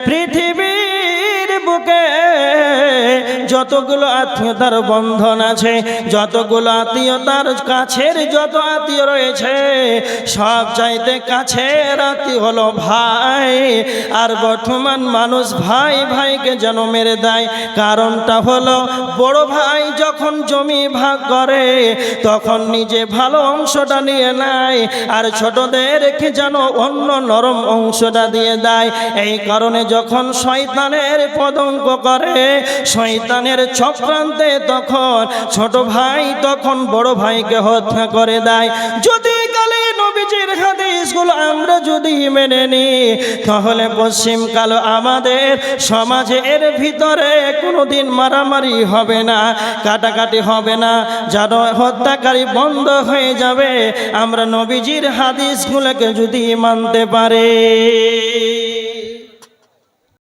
পৃথিবীর বুকে যতগুলো আত্মীয়তার বন্ধন আছে, যতগুলো আত্মীয়তার কাছের যত আত্মীয় রয়েছে, সব চাইতে কাছের আত্মীয় হলো ভাই। আর বর্তমান মানুষ ভাই ভাইকে যেন মেরে দেয়, কারণটা হলো বড় ভাই যখন জমি ভাগ করে, তখন নিজে ভালো অংশটা নিয়ে নেয়, আর ছোটদেরকে যেন অন্য নরম অংশটা দিয়ে দেয়। এই কারণে যখন শয়তানের পদঙ্ক করে শয়তানের চক্রান্তে তখন ছোট ভাই তখন বড় ভাইকে হত্যা করে দেয়। যদি কালে নবীজির হাদিসগুলো আমরা যদি মেনে নিই তাহলে পশ্চিমকাল আমাদের সমাজের ভিতরে কোনোদিন মারামারি হবে না, কাটাকাটি হবে না। যেন হত্যাকারী বন্ধ হয়ে যাবে, আমরা নবীজির হাদিসগুলোকে যদি মানতে পারি।